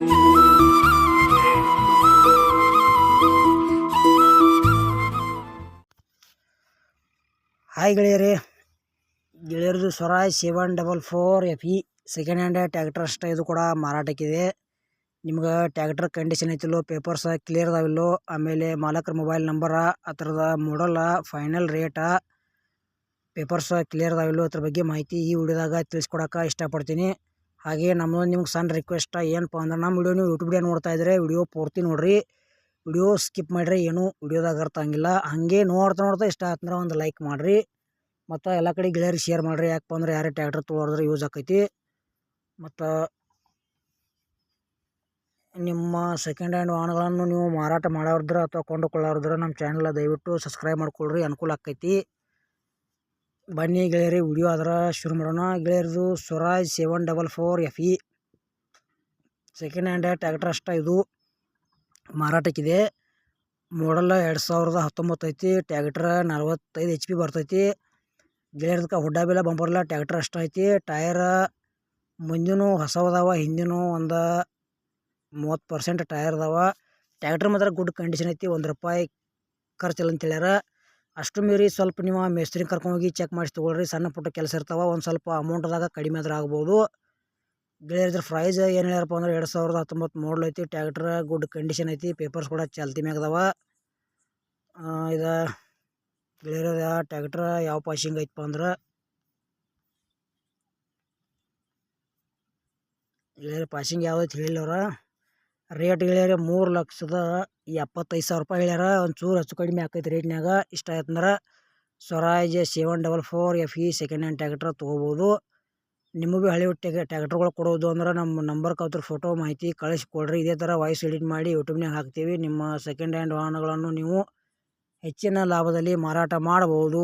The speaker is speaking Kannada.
ಹಾಯ್ ಗೆಳೆಯರೇ. ಗೆಳೆಯರದು Swaraj seven double four F E second hand tractor ಅಷ್ಟೇ ಇದು ಕೂಡ ಮಾರಾಟಕ್ಕಿದೆ. ನಿಮ್ಗೆ ಟ್ಯಾಕ್ಟರ್ ಕಂಡೀಷನ್ ಐತಿಲ್ಲೋ ಪೇಪರ್ಸ್ ಕ್ಲಿಯರ್ ಅದಾವಿಲ್ಲೋ, ಆಮೇಲೆ ಮಾಲಕರ ಮೊಬೈಲ್ ನಂಬರ ಆ ಥರದ ಮಾಡಲ್ಲ ಫೈನಲ್ ರೇಟ ಪೇಪರ್ಸ ಕ್ಲಿಯರ್ ಅದಾವಿಲ್ಲೋ ಅದ್ರ ಬಗ್ಗೆ ಮಾಹಿತಿ ಈ ವಿಡಿಯೋದಾಗ ತಿಳಿಸ್ಕೊಡಕ್ಕೆ ಇಷ್ಟಪಡ್ತೀನಿ. ಹಾಗೆ ನಮ್ಮದು ನಿಮ್ಗೆ ಸಣ್ಣ ರಿಕ್ವೆಸ್ಟ ಏನಪ್ಪ ಅಂದ್ರೆ ನಮ್ಮ ವಿಡಿಯೋ ನೀವು ಯೂಟ್ಯೂಬ್ ನೋಡ್ತಾ ಇದ್ರೆ ವಿಡಿಯೋ ಪೂರ್ತಿ ನೋಡ್ರಿ. ವಿಡಿಯೋ ಸ್ಕಿಪ್ ಮಾಡಿರಿ, ಏನು ವಿಡಿಯೋದಾಗ ಅರ್ಥ ಆಗಿಲ್ಲ ಹಾಗೆ ನೋಡ್ತಾ ನೋಡ್ತಾ ಇಷ್ಟ ಆತಂದ್ರೆ ಒಂದು ಲೈಕ್ ಮಾಡಿರಿ. ಮತ್ತು ಎಲ್ಲ ಕಡೆ ಗೆಳೆಯರಿಗೆ ಶೇರ್ ಮಾಡಿರಿ. ಯಾಕಪ್ಪ ಅಂದ್ರೆ ಯಾರೇ ಟ್ಯಾಕ್ಟ್ರ್ ತೊಗೊಳಿದ್ರೆ ಯೂಸ್ ಆಕೈತಿ. ಮತ್ತು ನಿಮ್ಮ ಸೆಕೆಂಡ್ ಹ್ಯಾಂಡ್ ವಾಹನಗಳನ್ನು ನೀವು ಮಾರಾಟ ಮಾಡೋರಿದ್ರೆ ಅಥವಾ ಕೊಂಡುಕೊಳ್ಳೋರಿದ್ರೆ ನಮ್ಮ ಚಾನಲ್ ದಯವಿಟ್ಟು ಸಬ್ಸ್ಕ್ರೈಬ್ ಮಾಡ್ಕೊಳ್ರಿ. ಅನುಕೂಲ ಆಕೈತಿ. ಬನ್ನಿ ಗೆಳೆಯರಿ, ವಿಡಿಯೋ ಅದರ ಶುರು ಮಾಡೋಣ. ಗೆಳೆಯರದು Swaraj seven double four F E. Second hand tractor ಅಷ್ಟ ಇದು. ಮಾರಾಟಕ್ಕಿದೆ. ಮಾಡಲ್ಲ ಎರಡು ಸಾವಿರದ ಹತ್ತೊಂಬತ್ತು ಐತಿ. ಟ್ಯಾಕ್ಟ್ರ ನಲ್ವತ್ತೈದು ಎಚ್ ಪಿ ಬರ್ತೈತಿ. ಗೆಳೆಯರ್ದಕ್ಕೆ ಹುಡ್ಡ ಬೆಲ್ಲ ಬಂಪರ್ಲ ಟ್ಯಾಕ್ಟ್ರ್ ಅಷ್ಟ ಐತಿ. ಟಯರ ಮುಂದಿನೂ ಹೊಸವದಾವ ಹಿಂದಿನೂ ಒಂದು ಮೂವತ್ತು ಪರ್ಸೆಂಟ್ ಟಯರ್ ಅದಾವ. ಟ್ಯಾಕ್ಟ್ರ್ ಮಾತ್ರ ಗುಡ್ ಕಂಡೀಷನ್ ಐತಿ. ಒಂದು ರೂಪಾಯಿ ಖರ್ಚಿಲ್ಲ ಅಂತ ಹೇಳ್ಯಾರ. ಅಷ್ಟು ಮೀರಿ ಸ್ವಲ್ಪ ನೀವು ಮೇಸ್ತ್ರಿ ಕರ್ಕೊಂಡೋಗಿ ಚೆಕ್ ಮಾಡಿಸಿ ತೊಗೊಳ್ರಿ. ಸಣ್ಣ ಪುಟ್ಟ ಕೆಲಸ ಇರ್ತಾವ. ಒಂದು ಸ್ವಲ್ಪ ಅಮೌಂಟ್ದಾಗ ಕಡಿಮೆ ಆದ್ರೆ ಆಗ್ಬೋದು. ಗೆಳೆಯರ ಪ್ರೈಸ್ ಏನು ಹೇಳ್ಯಾರಪ್ಪ ಅಂದ್ರೆ ಎರಡು ಸಾವಿರದ ಹತ್ತೊಂಬತ್ತು ಮಾಡಲ್ ಐತಿ. ಟ್ಯಾಕ್ಟ್ರ್ ಗುಡ್ ಕಂಡೀಷನ್ ಐತಿ. ಪೇಪರ್ಸ್ ಕೂಡ ಚಾಲ್ತಿ ಮ್ಯಾಗ ಅದಾವ. ಇದು ಗೆಳೆಯರ ಟ್ಯಾಕ್ಟ್ರ್ ಯಾವ ಪಾಶಿಂಗ್ ಐತಪ್ಪ ಅಂದ್ರೆ ಗೆಳೆಯರ ಪಾಶಿಂಗ್ ಯಾವ್ದೈತಿ ಹೇಳಿಲ್ಲ ಅವ್ರ. ರೇಟ್ ಹೇಳ್ಯಾರ ಮೂರು ಲಕ್ಷದ ಎಪ್ಪತ್ತೈದು ಸಾವಿರ ರೂಪಾಯಿ ಹೇಳ್ಯಾರ. ಒಂಚೂರು ಹೆಚ್ಚು ಕಡಿಮೆ ಆಕೈತಿ ರೇಟ್ನಾಗ ಇಷ್ಟ ಆಯ್ತಂದ್ರೆ Swaraj seven double four F E second hand tractor ತೊಗೋಬೋದು. ನಿಮಗೂ ಭೀ ಹಳೆ ಟ್ಯಾಕ್ ಟ್ಯಾಕ್ಟ್ರ್ಗಳು ಕೊಡೋದು ಅಂದ್ರೆ ನಮ್ಮ ನಂಬರ್ ಅವ್ರ ಫೋಟೋ ಮಾಹಿತಿ ಕಳಿಸ್ಕೊಡ್ರಿ. ಇದೇ ಥರ ವಾಯ್ಸ್ ಎಡಿಟ್ ಮಾಡಿ ಯೂಟ್ಯೂಬ್ನಾಗ ಹಾಕ್ತೀವಿ. ನಿಮ್ಮ ಸೆಕೆಂಡ್ ಹ್ಯಾಂಡ್ ವಾಹನಗಳನ್ನು ನೀವು ಹೆಚ್ಚಿನ ಲಾಭದಲ್ಲಿ ಮಾರಾಟ ಮಾಡಬಹುದು